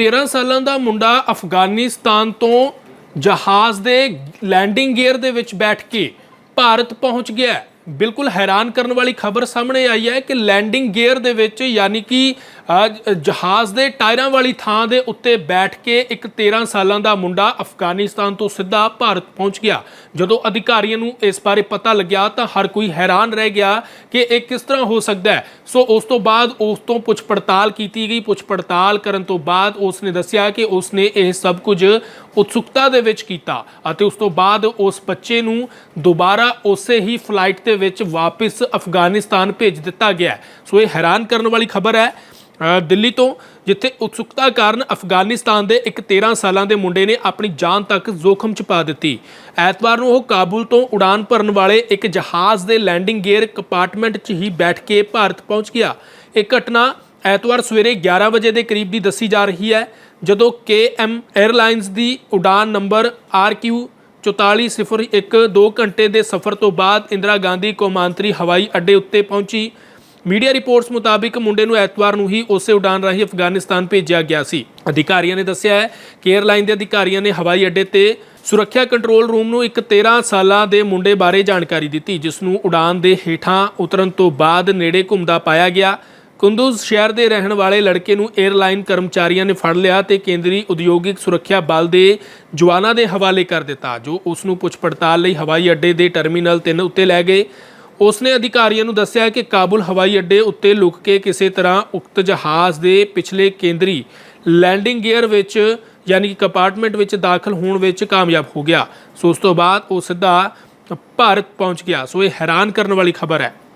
13 ਸਾਲਾਂ ਦਾ ਮੁੰਡਾ ਅਫਗਾਨਿਸਤਾਨ ਤੋਂ ਜਹਾਜ਼ ਦੇ ਲੈਂਡਿੰਗ ਗੇਅਰ ਦੇ ਵਿੱਚ ਬੈਠ ਕੇ ਭਾਰਤ ਪਹੁੰਚ ਗਿਆ ਬਿਲਕੁਲ ਹੈਰਾਨ ਕਰਨ ਵਾਲੀ ਖਬਰ ਸਾਹਮਣੇ ਆਈ ਹੈ ਕਿ ਲੈਂਡਿੰਗ ਗੇਅਰ ਦੇ ਵਿੱਚ ਯਾਨੀ ਕਿ ਜਹਾਜ਼ ਦੇ ਟਾਇਰਾਂ ਵਾਲੀ ਥਾਂ ਦੇ ਉੱਤੇ ਬੈਠ ਕੇ ਇੱਕ 13 ਸਾਲਾਂ ਦਾ ਮੁੰਡਾ ਅਫਗਾਨਿਸਤਾਨ ਤੋਂ ਸਿੱਧਾ ਭਾਰਤ ਪਹੁੰਚ ਗਿਆ। ਜਦੋਂ ਅਧਿਕਾਰੀਆਂ ਨੂੰ ਇਸ ਬਾਰੇ ਪਤਾ ਲੱਗਿਆ ਤਾਂ ਹਰ ਕੋਈ ਹੈਰਾਨ ਰਹਿ ਗਿਆ ਕਿ ਇਹ ਕਿਸ ਤਰ੍ਹਾਂ ਹੋ ਸਕਦਾ ਹੈ। ਸੋ ਉਸ ਤੋਂ ਬਾਅਦ ਉਸ ਤੋਂ ਪੁੱਛ ਪੜਤਾਲ ਕੀਤੀ ਗਈ। ਪੁੱਛ ਪੜਤਾਲ ਕਰਨ ਤੋਂ ਬਾਅਦ ਉਸ ਨੇ ਦੱਸਿਆ ਕਿ ਉਸ ਨੇ ਇਹ ਸਭ ਕੁਝ ਉਤਸੁਕਤਾ ਦੇ ਵਿੱਚ ਕੀਤਾ ਅਤੇ ਉਸ ਤੋਂ ਬਾਅਦ ਉਸ ਬੱਚੇ ਨੂੰ ਦੁਬਾਰਾ ਉਸੇ ਹੀ ਫਲਾਈਟ 'ਤੇ ਵਿੱਚ ਵਾਪਸ ਅਫਗਾਨਿਸਤਾਨ ਭੇਜ ਦਿੱਤਾ ਗਿਆ ਸੋ ਇਹ ਹੈਰਾਨ ਕਰਨ ਵਾਲੀ ਖਬਰ ਹੈ। ਦਿੱਲੀ ਤੋਂ, ਜਿੱਥੇ ਉਤਸੁਕਤਾ ਕਾਰਨ ਅਫਗਾਨਿਸਤਾਨ ਦੇ ਇੱਕ 13 ਸਾਲਾਂ ਦੇ ਮੁੰਡੇ ਨੇ ਆਪਣੀ ਜਾਨ ਤੱਕ ਜ਼ੋਖਮ ਚ ਪਾ ਦਿੱਤੀ। ਐਤਵਾਰ ਨੂੰ ਉਹ ਕਾਬੁਲ ਤੋਂ ਉਡਾਨ ਭਰਨ ਵਾਲੇ ਇੱਕ ਜਹਾਜ਼ ਦੇ ਲੈਂਡਿੰਗ ਗੇਅਰ ਕੰਪਾਰਟਮੈਂਟ 'ਚ ਹੀ ਬੈਠ ਕੇ ਭਾਰਤ ਪਹੁੰਚ ਗਿਆ। ਇਹ ਘਟਨਾ ਐਤਵਾਰ ਸਵੇਰੇ 11 ਵਜੇ ਦੇ ਕਰੀਬ ਦੀ ਦੱਸੀ ਜਾ ਰਹੀ ਹੈ, ਜਦੋਂ KM 에ਅਰਲਾਈਨਸ ਦੀ ਉਡਾਨ ਨੰਬਰ RQ 4401 2 ਘੰਟੇ ਦੇ ਸਫ਼ਰ ਤੋਂ ਬਾਅਦ ਇੰਦਰਾ ਗਾਂਧੀ ਕੌਮਾਂਤਰੀ ਹਵਾਈ ਅੱਡੇ ਉੱਤੇ ਪਹੁੰਚੀ। ਮੀਡੀਆ ਰਿਪੋਰਟਸ ਮੁਤਾਬਿਕ ਮੁੰਡੇ ਨੂੰ ਐਤਵਾਰ ਨੂੰ ਹੀ ਉਸੇ ਉਡਾਨ ਰਾਹੀਂ ਅਫਗਾਨਿਸਤਾਨ ਭੇਜਿਆ ਗਿਆ ਸੀ। ਅਧਿਕਾਰੀਆਂ ਨੇ ਦੱਸਿਆ ਹੈ ਕਿ 에ਅਰਲਾਈਨ ਦੇ ਅਧਿਕਾਰੀਆਂ ਨੇ ਹਵਾਈ ਅੱਡੇ ਤੇ ਸੁਰੱਖਿਆ ਕੰਟਰੋਲ ਰੂਮ ਨੂੰ ਇੱਕ 13 ਸਾਲਾਂ ਦੇ ਮੁੰਡੇ ਬਾਰੇ ਜਾਣਕਾਰੀ ਦਿੱਤੀ, ਜਿਸ ਨੂੰ ਉਡਾਨ ਦੇ ਹੇਠਾਂ ਉਤਰਨ ਤੋਂ ਬਾਅਦ ਨੇੜੇ ਘੁੰਮਦਾ ਪਾਇਆ ਗਿਆ। ਕੁੰਦੂਜ਼ ਸ਼ਹਿਰ ਦੇ ਰਹਿਣ ਵਾਲੇ ਲੜਕੇ ਨੂੰ 에ਅਰਲਾਈਨ ਕਰਮਚਾਰੀਆਂ ਨੇ ਫੜ ਲਿਆ ਤੇ ਕੇਂਦਰੀ ਉਦਯੋਗਿਕ ਸੁਰੱਖਿਆ ਬਲ ਦੇ ਜਵਾਨਾਂ ਦੇ ਹਵਾਲੇ ਕਰ ਦਿੱਤਾ, ਜੋ ਉਸ ਨੂੰ ਪੁੱਛ ਪੜਤਾਲ ਲਈ ਹਵਾਈ ਅੱਡੇ ਦੇ ਟਰਮੀਨਲ 3 ਉੱਤੇ ਲੈ ਗਏ। ਉਸ ਨੇ ਅਧਿਕਾਰੀਆਂ ਨੂੰ ਦੱਸਿਆ ਕਿ ਕਾਬੁਲ ਹਵਾਈ ਅੱਡੇ ਉੱਤੇ ਲੁਕ ਕੇ ਕਿਸੇ ਤਰ੍ਹਾਂ ਉਕਤ ਜਹਾਜ਼ ਦੇ ਪਿਛਲੇ ਕੇਂਦਰੀ ਲੈਂਡਿੰਗ ਗੇਅਰ ਵਿੱਚ, ਯਾਨੀ ਕਿ ਕੰਪਾਰਟਮੈਂਟ ਵਿੱਚ ਦਾਖਲ ਹੋਣ ਵਿੱਚ ਕਾਮਯਾਬ ਹੋ ਗਿਆ। ਸੋ ਉਸ ਤੋਂ ਬਾਅਦ ਉਹ ਸਿੱਧਾ ਭਾਰਤ ਪਹੁੰਚ ਗਿਆ। ਸੋ ਇਹ ਹੈਰਾਨ ਕਰਨ ਵਾਲੀ ਖਬਰ ਹੈ।